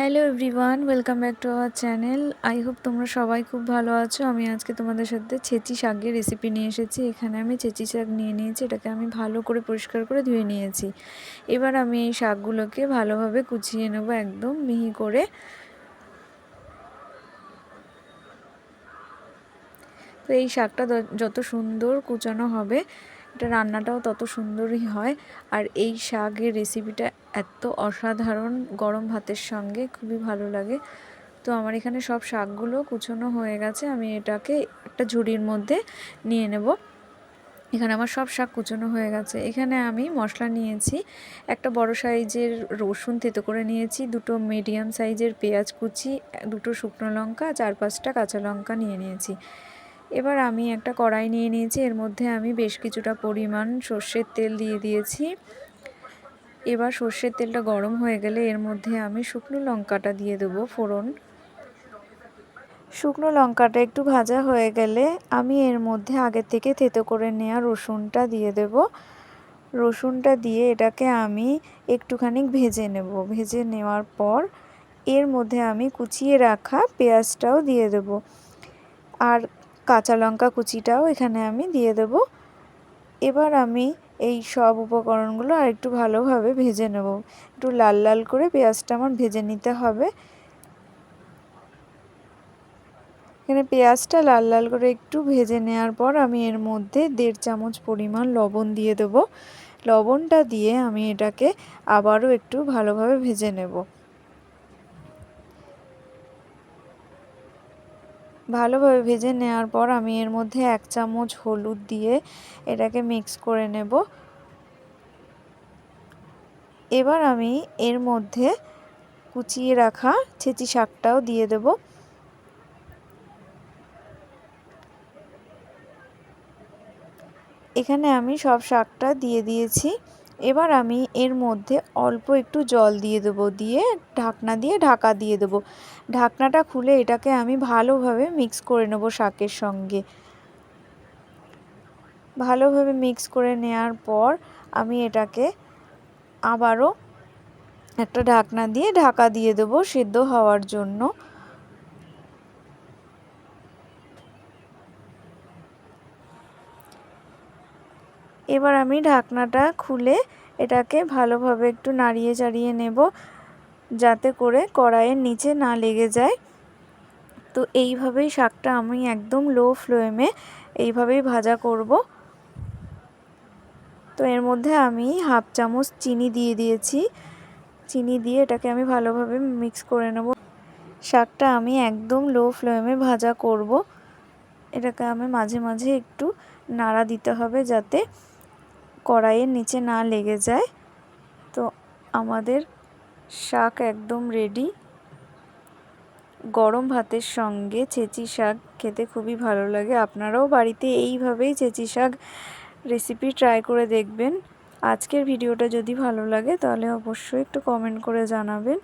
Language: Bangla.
Hello everyone welcome back to our channel I hope তোমরা সবাই খুব ভালো আছো। আমি আজকে তোমাদের সাথে ছেচি শাকের রেসিপি নিয়ে এসেছি। এখানে আমি ছেচি শাক নিয়ে নিয়েছি। এটাকে আমি ভালো করে পরিষ্কার করে ধুয়ে নিয়েছি। এবার আমি এই শাকগুলোকে ভালোভাবে কুচিয়ে নেব একদম মিহি করে। তো এই শাকটা যত সুন্দর কুচানো হবে রান্নাটাও তত সুন্দরই হয়। আর এই শাকের রেসিপিটা এত অসাধারণ, গরম ভাতের সঙ্গে খুবই ভালো লাগে। তো আমার এখানে সব শাকগুলো কুচোনো হয়ে গেছে, আমি এটাকে একটা ঝুড়ির মধ্যে নিয়ে নেব। এখানে আমার সব শাক কুচোনো হয়ে গেছে। এখানে আমি মশলা নিয়েছি, একটা বড় সাইজের রসুন থেতো করে নিয়েছি, দুটো মিডিয়াম সাইজের পেঁয়াজ কুচি, দুটো শুকনো লঙ্কা, চার পাঁচটা কাঁচা লঙ্কা নিয়ে নিয়েছি। এবার আমি একটা কড়াই নিয়ে নিয়েছি, এর মধ্যে আমি বেশ কিছুটা পরিমাণ সর্ষের তেল দিয়ে দিয়েছি। এবার সর্ষের তেলটা গরম হয়ে গেলে এর মধ্যে আমি শুকনো লঙ্কাটা দিয়ে দেবো ফোড়ন। শুকনো লঙ্কাটা একটু ভাজা হয়ে গেলে আমি এর মধ্যে আগে থেকে থেতো করে নেওয়া রসুনটা দিয়ে দেব। রসুনটা দিয়ে এটাকে আমি একটুখানি ভেজে নেব। ভেজে নেওয়ার পর এর মধ্যে আমি কুচিয়ে রাখা পেঁয়াজটাও দিয়ে দেব। আর কাঁচা লঙ্কা কুচিটাও এখানে আমি দিয়ে দেব। এবার আমি এই সব উপকরণগুলো আর একটু ভালোভাবে ভেজে নেব। একটু লাল লাল করে পেঁয়াজটা আমার ভেজে নিতে হবে। এখানে পেঁয়াজটা লাল লাল করে একটু ভেজে নেওয়ার পর আমি এর মধ্যে দেড় চামচ পরিমাণ লবণ দিয়ে দেব। লবণটা দিয়ে আমি এটাকে আবারও একটু ভালোভাবে ভেজে নেব। ভালোভাবে ভেজে নেওয়ার পর আমি এর মধ্যে এক চামচ হলুদ দিয়ে এটাকে মিক্স করে নেব। এবার আমি এর মধ্যে কুচিয়ে রাখা ছেঁচি শাকটাও দিয়ে দেব। এখানে আমি সব শাকটা দিয়ে দিয়েছি। এবার আমি এর মধ্যে অল্প একটু জল দিয়ে দেবো, দিয়ে ঢাকনা দিয়ে ঢাকা দিয়ে দেবো। ঢাকনাটা খুলে এটাকে আমি ভালোভাবে মিক্স করে নেব শাকের সঙ্গে। ভালোভাবে মিক্স করে নেওয়ার পর আমি এটাকে আবারও একটা ঢাকনা দিয়ে ঢাকা দিয়ে দেবো সেদ্ধ হওয়ার জন্য। এবার আমি ঢাকনাটা খুলে এটাকে ভালোভাবে একটু নাড়িয়ে চাড়িয়ে নেব, যাতে করে কড়াইয়ের নিচে না লেগে যায়। তো এইভাবেই শাকটা আমি একদম লো ফ্লেমে এইভাবেই ভাজা করব। তো এর মধ্যে আমি হাফ চামচ চিনি দিয়ে দিয়েছি। চিনি দিয়ে এটাকে আমি ভালোভাবে মিক্স করে নেব। শাকটা আমি একদম লো ফ্লেমে ভাজা করব। এটাকে আমি মাঝে মাঝে একটু নাড়া দিতে হবে যাতে কড়াইয়ের নিচে না লেগে যায়, তো আমাদের শাক একদম রেডি গরম ভাতের সঙ্গে চেঁচি শাক খেতে খুবই ভালো লাগে। আপনারাও বাড়িতে এইভাবেই চেঁচি শাক রেসিপি ট্রাই করে দেখবেন। আজকের ভিডিওটা যদি ভালো লাগে, তাহলে অবশ্যই একটু কমেন্ট করে জানাবেন।